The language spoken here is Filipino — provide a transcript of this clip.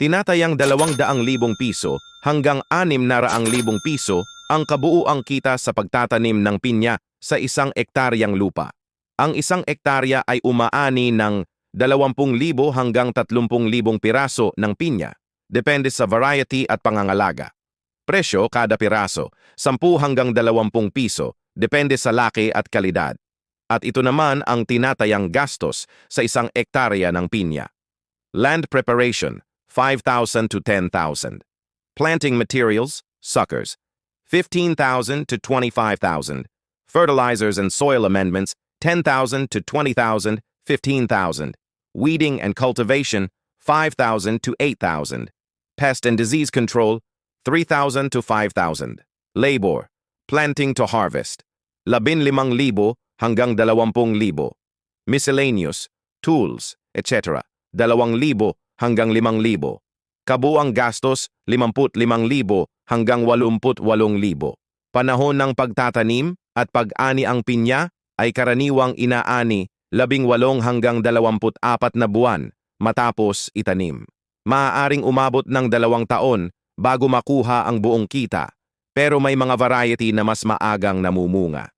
Tinatayang 200,000 piso hanggang 600,000 piso ang kabuuang kita sa pagtatanim ng pinya sa isang ektaryang lupa. Ang isang ektarya ay umaani ng 20,000 hanggang 30,000 piraso ng pinya, depende sa variety at pangangalaga. Presyo kada piraso, 10 hanggang 20 piso, depende sa laki at kalidad. At ito naman ang tinatayang gastos sa isang ektarya ng pinya. Land preparation, 5,000 to 10,000. Planting materials, suckers, 15,000 to 25,000. Fertilizers and soil amendments, 10,000 to 20,000, 15,000. Weeding and cultivation, 5,000 to 8,000. Pest and disease control, 3,000 to 5,000. Labor, planting to harvest, 15,000 hanggang 20,000. Miscellaneous, tools, etc. 2,000 hanggang 5,000. Kabuang gastos, 55,000 hanggang 88,000. Panahon ng pagtatanim at pag-ani ang pinya ay karaniwang inaani 18 hanggang 24 na buwan matapos itanim. Maaaring umabot ng dalawang taon bago makuha ang buong kita, pero may mga variety na mas maagang namumunga.